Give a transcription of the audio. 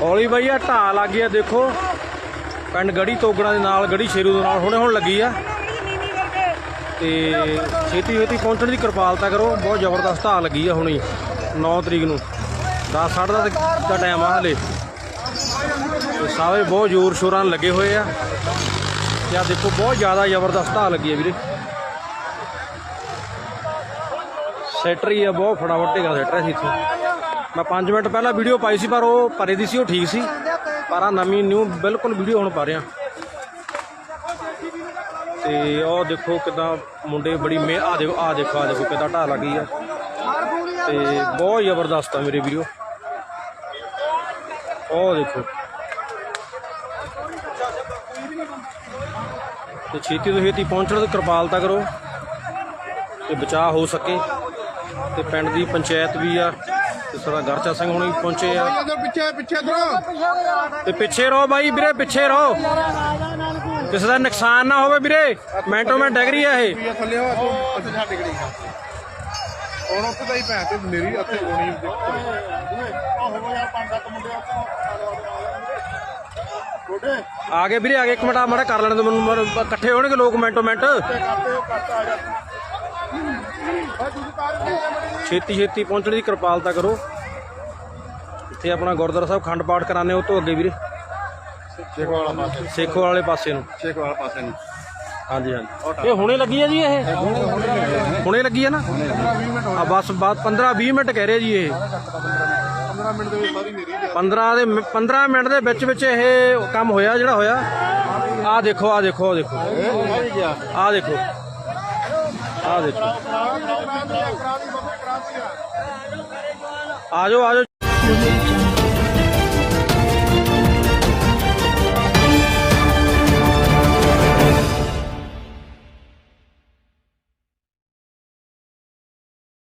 ਹੌਲੀ ਬਾਈ ਆ ਢਾਹ ਲੱਗ ਗਿਆ, ਦੇਖੋ। ਪਿੰਡ ਗੜੀ ਤੋਗੜਾ ਦੇ ਨਾਲ, ਗੜੀ ਸ਼ੇਰੂ ਦੇ ਨਾਲ, ਹੁਣੇ ਹੁਣ ਲੱਗੀ ਆ। ਤੇ ਛੇਤੀ ਛੇਤੀ ਪਹੁੰਚਣ ਦੀ ਕਿਰਪਾਲਤਾ ਕਰੋ। ਬਹੁਤ ਜ਼ਬਰਦਸਤ ਢਾਹ ਲੱਗੀ ਆ ਹੁਣੀ 9 ਤਰੀਕ ਨੂੰ। 10 ਸਾਢੇ ਦਸ ਦਾ ਟਾਈਮ ਆ ਹਲੇ। ਸਾਰੇ ਬਹੁਤ ਜ਼ੋਰ ਸ਼ੋਰਾਂ ਨਾਲ ਲੱਗੇ ਹੋਏ ਆ। ਤੇ ਆ ਦੇਖੋ, ਬਹੁਤ ਜ਼ਿਆਦਾ ਜ਼ਬਰਦਸਤ ਢਾਹ ਲੱਗੀ ਆ ਵੀਰੇ। ਸੈਟਰ ਹੀ ਆ, ਬਹੁਤ ਫਟਾਫਟ ਢੇਗਾ ਸੈਟਰ ਸੀ ਇੱਥੋਂ। ਮੈਂ 5 ਮਿੰਟ ਪਹਿਲਾਂ ਵੀਡੀਓ ਪਾਈ ਸੀ, ਪਰ ਉਹ ਪਰੇ ਦੀ ਸੀ, ਉਹ ਠੀਕ ਸੀ। ਪਰ ਆ ਨਵੀਂ ਨਿਊ ਬਿਲਕੁਲ ਵੀਡੀਓ ਹੁਣ ਪਾ ਰਿਹਾ। ਤੇ ਉਹ ਦੇਖੋ ਕਿਦਾਂ ਮੁੰਡੇ ਬੜੀ ਮੇ ਆ ਦੇਖੋ ਆ ਦੇਖੋ ਆ ਦੇਖੋ ਕਿਦਾਂ ਢਾਹ ਲੱਗੀ ਆ। ਤੇ ਬਹੁਤ ਜ਼ਬਰਦਸਤ ਆ ਮੇਰੇ ਵੀਡੀਓ। ਉਹ ਦੇਖੋ। ਤੇ ਛੇਤੀ ਤੋਂ ਛੇਤੀ ਪਹੁੰਚਣ ਦੀ ਕਿਰਪਾਲਤਾ ਕਰੋ, ਤੇ ਬਚਾਅ ਹੋ ਸਕੇ। ਤੇ ਪਿੰਡ ਦੀ ਪੰਚਾਇਤ ਵੀ ਆ। ਤੇ ਸਾਡਾ ਗਰਚਾ ਸਿੰਘ ਹੁਣੀ ਪਹੁੰਚੇ ਆ। ਪਿੱਛੇ ਪਿੱਛੇ ਇਧਰ ਤੇ ਪਿੱਛੇ ਰਹੋ ਬਾਈ ਵੀਰੇ ਪਿੱਛੇ ਰਹੋ। ਕਿਸੇ ਦਾ ਨੁਕਸਾਨ ਨਾ ਹੋਵੇ ਵੀਰੇ। ਮਿੰਟੋ ਮਿੰਟ ਡਿੱਗ ਰਹੀ ਆ ਇਹ। ਥੱਲੇ ਹੋ ਉੱਥੇ ਛੱਡ ਗੜੀ ਹੁਣ ਉੱਥੇ ਤਾਂ ਹੀ ਭੈਣ ਤੇ ਮੇਰੀ ਉੱਥੇ ਹੋਣੀ ਹੋ ਯਾਰ ਪੰਜ ਸੱਤ ਮੁੰਡੇ ਛੋਟੇ ਆ ਗਏ ਵੀਰੇ ਆ ਗਏ। ਇੱਕ ਮਿੰਟ ਆ ਮਾੜਾ ਕਰ ਲੈਣ ਦੋ ਮੈਨੂੰ ਇਕੱਠੇ ਹੋਣਗੇ ਲੋਕ ਮਿੰਟੋ ਮਿੰਟ ਕਰਦੇ ਹੋ ਕਰਤਾ ਆ ਜਾ। ਛੇਤੀ ਛੇਤੀ ਪਹੁੰਚਣ ਦੀ ਕਿਰਪਾਲਤਾ ਕਰੋ। ਇੱਥੇ ਆਪਣਾ ਗੁਰਦੁਆਰਾ ਸਾਹਿਬ ਖੰਡ ਪਾਠ ਕਰਾਣੇ ਉਹ ਤੋਂ ਅੱਗੇ ਵੀਰੇ। ਛੇਕ ਵਾਲਾ ਪਾਸੇ। ਸੇਖੋ ਵਾਲੇ ਪਾਸੇ ਨੂੰ। ਛੇਕ ਵਾਲਾ ਪਾਸੇ ਨੂੰ। ਹਾਂਜੀ ਹਾਂਜੀ। ਇਹ ਹੁਣੇ ਲੱਗੀ ਆ ਜੀ ਇਹ? ਹੁਣੇ ਲੱਗੀ ਆ ਨਾ? ਆ ਬਸ ਬਾਅਦ 15 20 ਮਿੰਟ ਕਹਿ ਰਹੇ ਜੀ ਇਹ। 15 ਮਿੰਟ ਦੇ ਵਿੱਚ ਸਾਰੀ ਮੇਰੀ 15 ਦੇ 15 ਮਿੰਟ ਦੇ ਵਿੱਚ ਵਿੱਚ ਇਹ ਕੰਮ ਹੋਇਆ ਜਿਹੜਾ ਹੋਇਆ। ਆ ਦੇਖੋ ਆ ਦੇਖੋ ਆ ਦੇਖੋ। ਆ ਦੇਖੋ। ਆ ਦੇਖੋ। ਆਜੋ ਜਾਓ ਆ ਜਾਓ।